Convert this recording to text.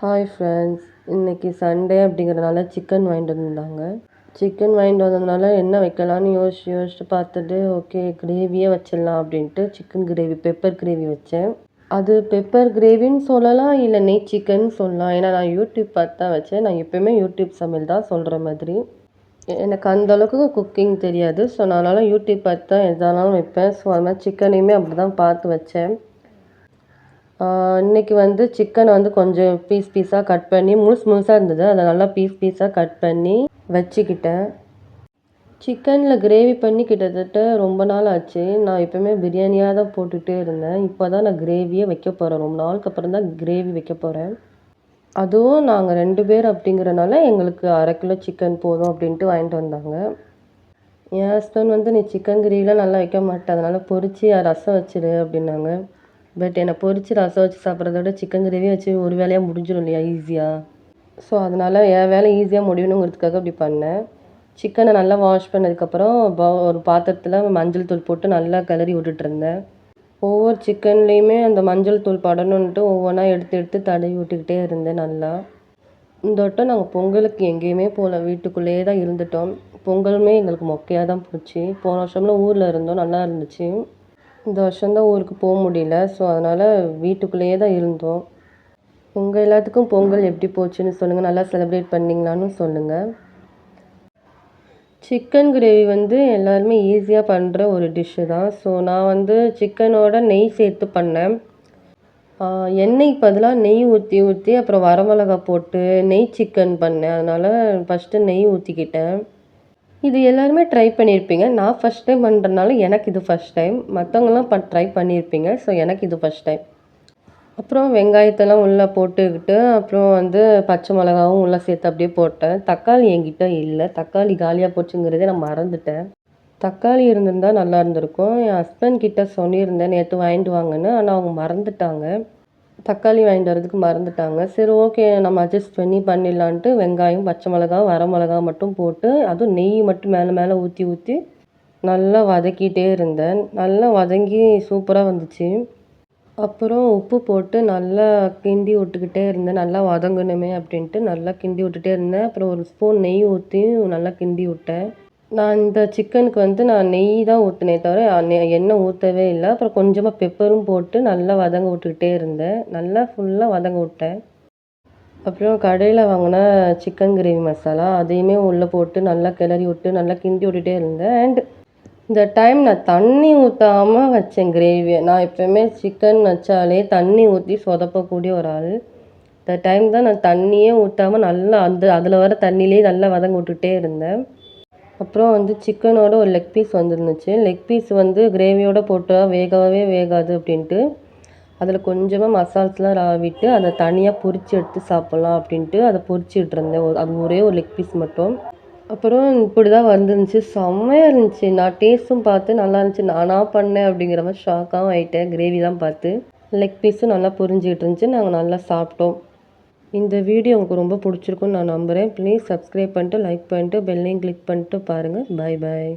Hi friends இன்றைக்கி Sunday அப்படிங்கிறதுனால chicken வாங்கிட்டு வந்திருந்தாங்க. சிக்கன் வாங்கிட்டு வந்ததுனால என்ன வைக்கலான்னு யோசிச்சு யோசிச்சு பார்த்துட்டு ஓகே கிரேவியே வச்சிடலாம் அப்படின்ட்டு சிக்கன் கிரேவி பெப்பர் கிரேவி வச்சேன். அது பெப்பர் கிரேவின்னு சொல்லலாம் இல்லை நெய் சிக்கன் சொல்லலாம். ஏன்னா நான் யூடியூப் பார்த்து தான் வச்சேன். நான் எப்போயுமே யூடியூப் சமையல் தான் சொல்கிற மாதிரி. எனக்கு அந்தளவுக்கு குக்கிங் தெரியாது. ஸோ நான் அதனால் யூடியூப் பார்த்து தான் எதானாலும் வைப்பேன். ஸோ அது மாதிரி சிக்கனையுமே அப்படி தான் பார்த்து வச்சேன். இன்றைக்கி வந்து சிக்கனை வந்து கொஞ்சம் பீஸ் பீஸாக கட் பண்ணி முழுசு முழுசாக இருந்தது. அதை நல்லா பீஸ் பீஸாக கட் பண்ணி வச்சுக்கிட்டேன். சிக்கனில் கிரேவி பண்ணி கிட்டத்தட்ட ரொம்ப நாள் ஆச்சு. நான் எப்போயுமே பிரியாணியாக தான் போட்டுகிட்டே இருந்தேன். இப்போ தான் நான் கிரேவியே வைக்க போகிறேன் ரொம்ப நாளுக்கு அப்புறம் தான் கிரேவி வைக்க போகிறேன் அதுவும் நாங்கள் ரெண்டு பேர் அப்படிங்கிறனால எங்களுக்கு அரை கிலோ சிக்கன் போதும் அப்படின்ட்டு வாங்கிட்டு வந்தாங்க. என் ஹஸ்பண்ட் வந்து நீ சிக்கன் கிரேவிலாம் நல்லா வைக்க மாட்டேன் அதனால் பொரிச்சு ரசம் வச்சிடு அப்படின்னாங்க. பட் என்னை பொரித்து ரசம் வச்சு சாப்பிட்றத விட சிக்கன் கிரேவி வச்சு ஒரு வேலையாக முடிஞ்சிடும் இல்லையா ஈஸியாக ஸோ அதனால் என் வேலை ஈஸியாக முடியணுங்கிறதுக்காக அப்படி பண்ணேன். சிக்கனை நல்லா வாஷ் பண்ணதுக்கப்புறம் ஒரு பாத்திரத்தில் மஞ்சள் தூள் போட்டு நல்லா கிளறி விட்டுட்ருந்தேன். ஒவ்வொரு சிக்கன்லேயுமே அந்த மஞ்சள் தூள் படணுன்ட்டு ஒவ்வொன்றா எடுத்து எடுத்து தடவி விட்டுக்கிட்டே இருந்தேன் நல்லா. இந்த வட்டம் நாங்கள் பொங்கலுக்கு எங்கேயுமே போகல வீட்டுக்குள்ளேயே தான் இருந்துட்டோம். பொங்கலுமே எங்களுக்கு மொக்கையாக தான் போச்சு. போன வருஷம்லாம் ஊரில் இருந்தோம் நல்லா இருந்துச்சு. இந்த வருஷம்தான் ஊருக்கு போக முடியல. ஸோ அதனால் வீட்டுக்குள்ளேயே தான் இருந்தோம். உங்கள் எல்லாத்துக்கும் பொங்கல் எப்படி போச்சுன்னு சொல்லுங்கள் நல்லா செலிப்ரேட் பண்ணிங்களான்னு சொல்லுங்கள் சிக்கன் கிரேவி வந்து எல்லாருமே ஈஸியாக பண்ணுற ஒரு டிஷ்ஷு தான். ஸோ நான் வந்து சிக்கனோட நெய் சேர்த்து பண்ணேன். எண்ணெய் பதிலாக நெய் ஊற்றி ஊற்றி அப்புறம் வரமிளகா போட்டு நெய் சிக்கன் பண்ணேன். அதனால் ஃபஸ்ட்டு நெய் ஊற்றிக்கிட்டேன் இது எல்லாருமே ட்ரை பண்ணியிருப்பீங்க நான் ஃபஸ்ட் டைம் பண்ணுறதுனால எனக்கு இது ஃபஸ்ட் டைம் மற்றவங்களாம் ப ட்ரை பண்ணியிருப்பீங்க ஸோ எனக்கு இது ஃபஸ்ட் டைம் அப்புறம் வெங்காயத்தெல்லாம் உள்ளே போட்டுக்கிட்டு அப்புறம் வந்து பச்சை மிளகாவும் உள்ளே சேர்த்து அப்படியே போட்டேன். தக்காளி என்கிட்ட இல்லை. தக்காளி காலியாக போச்சுங்கிறதே நான் மறந்துட்டேன். தக்காளி இருந்திருந்தால் நல்லா இருந்திருக்கும். என் ஹஸ்பண்ட் கிட்ட சொல்லியிருந்தேன். நேற்று வாங்கிட்டு வாங்கன்னு. ஆனால் அவங்க மறந்துட்டாங்க. தக்காளி வாங்கிட்டு வரதுக்கு மறந்துட்டாங்க. சரி ஓகே நம்ம அட்ஜஸ்ட் பண்ணி பண்ணிடலான்ட்டு வெங்காயம் பச்சை மிளகா வர மிளகா மட்டும் போட்டு அதுவும் நெய் மட்டும் மேலே மேலே ஊற்றி ஊற்றி நல்லா வதக்கிட்டே இருந்தேன். நல்லா வதங்கி சூப்பராக வந்துச்சு. அப்புறம் உப்பு போட்டு நல்லா கிண்டி விட்டுக்கிட்டே இருந்தேன். நல்லா வதங்கணுமே அப்படின்ட்டு நல்லா கிண்டி விட்டுட்டே இருந்தேன். அப்புறம் ஒரு ஸ்பூன் நெய் ஊற்றி நல்லா கிண்டி விட்டேன். நான் இந்த சிக்கனுக்கு வந்து நான் நெய் தான் ஊற்றினே தவிர எண்ணெய் ஊற்றவே இல்லை. அப்புறம் கொஞ்சமாக பெப்பரும் போட்டு நல்லா வதங்க விட்டுக்கிட்டே இருந்தேன். நல்லா ஃபுல்லாக வதங்க விட்டேன். அப்புறம் கடையில் வாங்கின சிக்கன் கிரேவி மசாலா அதையுமே உள்ளே போட்டு நல்லா கிளறி விட்டு நல்லா கிண்டி விட்டுட்டே இருந்தேன். அண்ட் இந்த டைம் நான் தண்ணி ஊற்றாமல் வச்சேன் கிரேவியை நான் எப்போயுமே சிக்கன் வச்சாலே தண்ணி ஊற்றி சொதப்பக்கூடிய ஒரு ஆள். இந்த டைம் தான் நான் தண்ணியே ஊற்றாமல் நல்லா அந்த அதில் வர தண்ணியிலே நல்லா வதங்க விட்டுட்டே இருந்தேன். அப்புறம் வந்து சிக்கனோட ஒரு லெக் பீஸ் வந்துருந்துச்சு. லெக் பீஸ் வந்து கிரேவியோடு போட்டால் வேகவே வேகாது அப்படின்ட்டு அதில் கொஞ்சமாக மசால்ஸ்லாம் ராவிட்டு அதை தனியாக பொரித்து எடுத்து சாப்பிட்லாம் அப்படின்ட்டு அதை பொரிச்சிட்டு இருந்தேன் அது ஒரே ஒரு லெக் பீஸ் மட்டும். அப்புறம் இப்படி தான் வந்துருந்துச்சு. செம்மையாக இருந்துச்சு. நான் டேஸ்ட்டும் பார்த்து நல்லா இருந்துச்சு. நானாக பண்ணேன் அப்படிங்கிற மாதிரி ஷாக்காகவும் ஆகிட்டேன் கிரேவி தான் பார்த்து. லெக் பீஸும் நல்லா புரிஞ்சிக்கிட்டு இருந்துச்சு. நாங்கள் நல்லா சாப்பிட்டோம். இந்த வீடியோ உங்களுக்கு ரொம்ப பிடிச்சிருக்குன்னு நான் நம்புகிறேன் ப்ளீஸ் சப்ஸ்கிரைப் பண்ணிட்டு லைக் பண்ணிட்டு பெல்லையும் கிளிக் பண்ணிட்டு பாருங்கள் பாய் பாய்